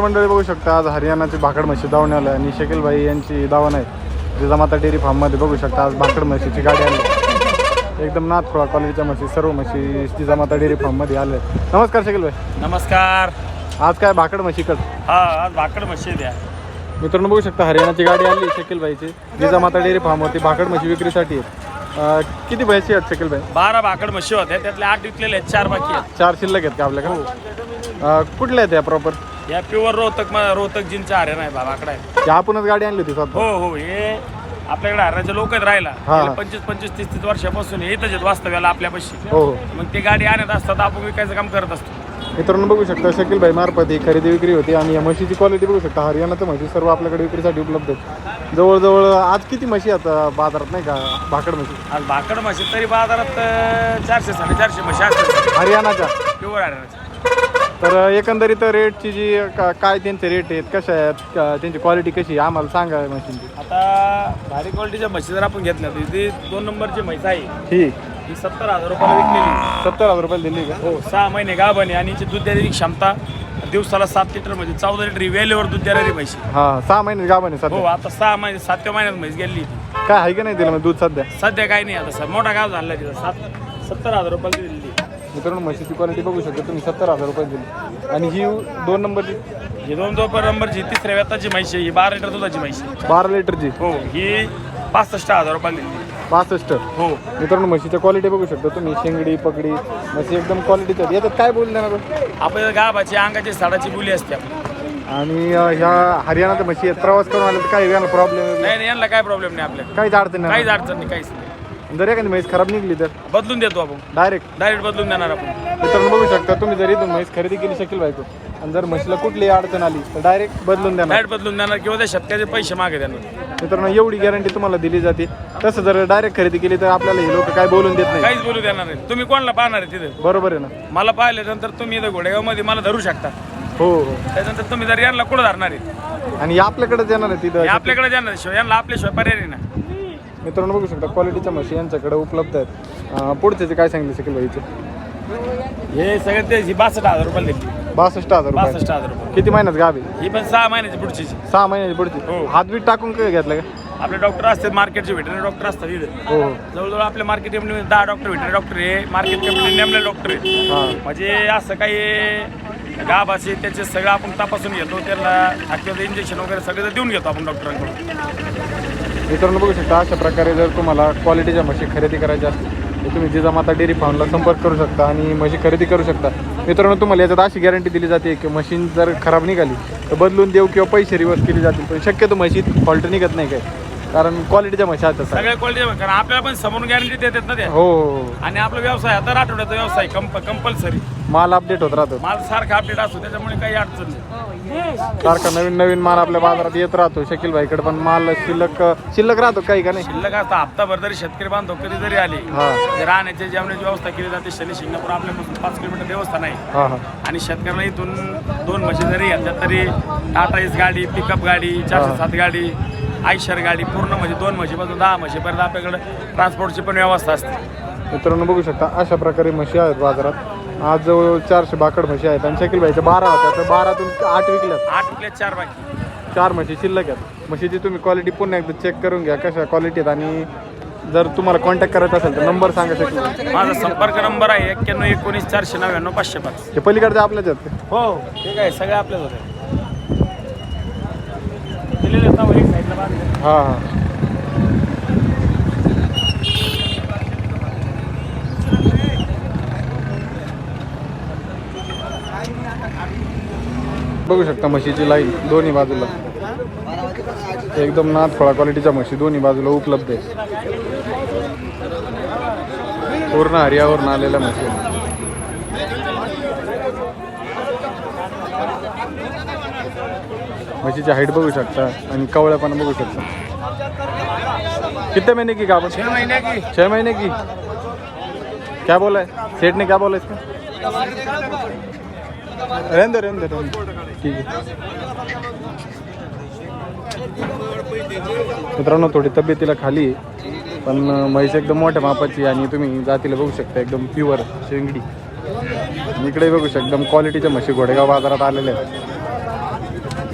मंडळी बघू शकता आज हरियाणाची भाकड म्हशी धावून आलं आणि शकील भाई यांची धावण आहे. जिजामाता डेअरी फार्ममध्ये बघू शकता आज भाकड म्हशीची गाडी आली. एकदम नाथखोळा क्वालिटीच्या म्हशी सर्व म्हशी जिजामाता डेअरी फार्ममध्ये आले नमस्कार शकील भाई नमस्कार. आज काय भाकड म्हशीकड हा आज भाकड म्हशी द्या मित्रांनो बघू शकता हरियाणाची गाडी आली शकील भाईची जिजामाता डेअरी फार्मवरती भाकड म्हशी विक्रीसाठी अं, किती म्हशी आहेत शकील भाई बारा भाकड म्हशी होत्या त्यातले आठ विकलेले आहेत चार बाकी आहेत. चार शिल्लक आहेत का आपल्याकडे? अं, कुठल्या आहेत या प्रॉपर या प्युअर रोहतक म- रोहतक जिनचा हरियाणा आहे बा- भाकड आहे आपणच गाडी आणली होती स्वतः. हो हो हे आपल्याकडे हरियाणाचे लोक आहेत राहिला हा. गेले पंचवीस पंचवीस तीस तीस वर्षापासून हे इथंच आहेत वास्तव्याला आपल्यापाशी. हो हो. मग ते गाडी आणत असतात आपण विकायचं काम करत असतो. मित्रांनो बघू शकता शकील भाई मार्फत ही खरेदी विक्री होती आणि या म्हशीची क्वालिटी बघू शकता. हरियाणाचं म्हशी सर्व आपल्याकडे विक्रीसाठी उपलब्ध आहेत. जवळजवळ आज किती म्हशी आहेत अं, बाजारात नाही का? भाकड म्हशी. आज भाकड म्हशी तरी बाजारात अं, चारशे साडेचारशे म्हशी असतात. हरियाणाच्या. प्युअर हरियाणाचे तर एकंदरीत रेटची जी का- काय त्यांचे रेट आहेत कशा आहेत का- त्यांची क्वालिटी कशी आहे आम्हाला सांगा म्हशींची आता भारी क्वालिटीच्या म्हशी जर आपण घेतल्या तर इथे दोन नंबरची म्हैस आहे. ही? ही सत्तर हजार रुपयाला विकलेली. सत्तर हजार रुपयाला दिली का? हो सहा महिने गाभण आहे आणि हिची दूध देण्याची क्षमता दिवसाला सात लिटर म्हणजे चौदा लिटर वेलेवर दूध देणारी म्हशी हा सहा महिने गावाने हो सध्या. आता सहा महिने सातव्या महिन्यात म्हैस गेली ती. काय आहे का नाही दिलं मग दूध सध्या? सध्या काही नाही आता सर मोठा गाव झाला तिथं सात सत्तर हजार रुपयाला दिली मित्रांनो म्हशीची क्वालिटी बघू शकता. तुम्ही सत्तर हजार रुपये दिली. आणि ही दोन नंबरची ही दोन दोन नंबरची तिसऱ्या व्यताची म्हैस आहे. ही बारा लिटर दुधाची म्हैस आहे. बारा लिटरची हो ही पासष्ट हजार रुपयाला दिली. पासष्ट. हो. मित्रांनो म्हशीच्या क्वालिटी बघू शकता तुम्ही. शेंगडी पगडी म्हशी एकदम क्वालिटीच्या. याच्यात काय बोल देणार आपल्याला गाभाची अंगाची साडाची बोली असते आपली. आणि अं, ह्या हरियाणाच्या म्हशी आहेत. प्रवास करून आले तर काही प्रॉब्लेम नाही. नाही यांना काय प्रॉब्लेम नाही आपल्याला. काहीच अडचण नाही. काहीच अडचण नाही काहीच नाही. जर एखादी म्हैस खराब निघली तर? बदलून देतो आपण. डायरेक्ट डायरेक्ट बदलून देणार आपण. मित्रांनो बघू शकता तुम्ही जर इथून म्हैस खरेदी केली शकेल बायको आणि जर म्हशीला कुठली अडचण आली तर डायरेक्ट बदलून देणार. डायरेक्ट बदलून देणार किंवा त्या शेतकऱ्याचे पैसे मागे देणार. मित्रांनो एवढी गॅरंटी तुम्हाला दिली जाते. तसं जर डायरेक्ट खरेदी केली तर आपल्याला हे लोक काय बोलून देत नाही. काहीच बोलू देणार नाही. तुम्ही कोणाला पाहणार आहे तिथे? बरोबर आहे ना? मला पाहिल्यानंतर तुम्ही इथं घोडेगावमध्ये मला धरू शकता. हो हो. त्याच्यानंतर तुम्ही जर यांना कुठं धरणार आहे? आणि आपल्याकडेच येणार आहे हे तिथं आपल्याकडे जाणार शिवाय यांना आपल्याशिवाय पर्याय नाही ना. मित्रांनो बघू शकता क्वालिटीच्या म्हशी यांच्याकडे उपलब्ध आहेत. पुढचे जे काय सांगितले शकेल भाईचे हे सगळे ते बासष्ट हजार रुपये बासष्ट हजार रुपये. बासष्ट हजार रुपये. किती महिन्यात गावी ही पण सहा महिन्याची पुढची. सहा महिन्याची पुढची. हो. हातबीत टाकून काय घेतलं का? आपले डॉक्टर असतात मार्केटचे व्हेटरनरी डॉक्टर असतात इथे. हो हो. जवळजवळ आपल्या मार्केट कंपनी दहा डॉक्टर व्हेटरनरी डॉक्टर आहे. मार्केट कंपनी नेमले डॉक्टर आहे हां. म्हणजे असं काही गाभ असेल त्याचे सगळं आपण तपासून घेतो. त्याला हाक्याचं इंजेक्शन वगैरे सगळं देऊन घेतो आपण डॉक्टरांकडून मित्रांनो बघू शकता अशा प्रकारे जर तुम्हाला क्वालिटीच्या म्हशी खरेदी करायच्या असतील तर तुम्ही जिजामाता डेअरी फार्मला संपर्क करू शकता आणि म्हशी खरेदी करू शकता. मित्रांनो तुम्हाला याच्यात अशी गॅरंटी दिली जाते की मशीन जर खराब निघाली तर बदलून देऊ किंवा पैसे रिवर्स केले जातील. पण शक्यतो म्हशीत फॉल्ट निघत नाही काय कारण क्वालिटीच्या म्हशी आहेत तसं. सगळ्या क्वालिटी कारण आपल्याला पण समोरून गॅरंटी देतात ना ते. हो. हो हो. आणि आपला व्यवसाय आता आठवड्याचा व्यवसाय कंप कंपल्सरी माल अपडेट होत राहतो. माल सारखा अपडेट असतो त्याच्यामुळे काही अडचण नाही. सारखा नवीन नवीन माल आपल्या बाजारात येत राहतो. शकील भाईकडे पण माल शिल्लक शिल्लक राहतो काही का नाही? शिल्लक असता. हप्ताभर जरी शेतकरी बांधव कधी जरी आले हा. राहण्याची जेवणाची व्यवस्था केली जाते. शनी शिंगणापूर आपल्यापासून पाच किलोमीटर देवस्थान आहे. हा हा. आणि शेतकऱ्याला इथून दोन म्हशी जरी घेतल्या तरी टाटा एस गाडी पिकअप गाडी चारशे सात गाडी आयशर गाडी पूर्ण म्हणजे दोन म्हशीपासून दहा म्हशीपर्यंत आपल्याकडे ट्रान्सपोर्टची पण व्यवस्था असते. मित्रांनो बघू शकता अशा प्रकारे म्हशी आहेत बाजारात. आज जवळ चारशे बाकड म्हशी आहेत आणि शकील भाईच्या बारा होत्या तर बारातून आठ विकल्यात. आठ विकले चार बाकी. चार म्हशी शिल्लक आहेत. म्हशीची तुम्ही क्वालिटी पुन्हा एकदा चेक करून घ्या कशा क्वालिटी आहेत आणि जर तुम्हाला कॉन्टॅक्ट करायचा असेल तर नंबर सांगा शकील माझा संपर्क नंबर आहे एक्क्याण्णव एकोणीस चारशे नव्याण्णव पाचशे पाच. हे पलीकडचे आपल्याच आहेत? हो ठीक आहे सगळे आपल्याच होते दिलेले आहेत ना, एक साईडला बांधले. हां हां. बघू शकता म्हशीची लाईन दोन्ही बाजूला. एकदम नाथफळा क्वालिटीच्या म्हशी दोन्ही बाजूला उपलब्ध आहे. पूर्ण हरियावरून आलेल्या म्हशी म्हशीची हाईट बघू शकता आणि कवळ्या पण बघू शकता. कितने महीने की गाभण छह महीने की. छह महीने की? क्या बोला है? सेठ ने क्या बोला इसका? रहने दो रहने दो रहने दो. ठीक आहे मित्रांनो थोडी तब्येतीला खाली आहे पण म्हैस एकदम मोठ्या मापाची आणि तुम्ही जातीला बघू शकता एकदम प्युअर शेंगडी. इकडे बघू शकता एकदम क्वालिटीच्या म्हशी घोडेगाव बाजारात आलेल्या आहेत.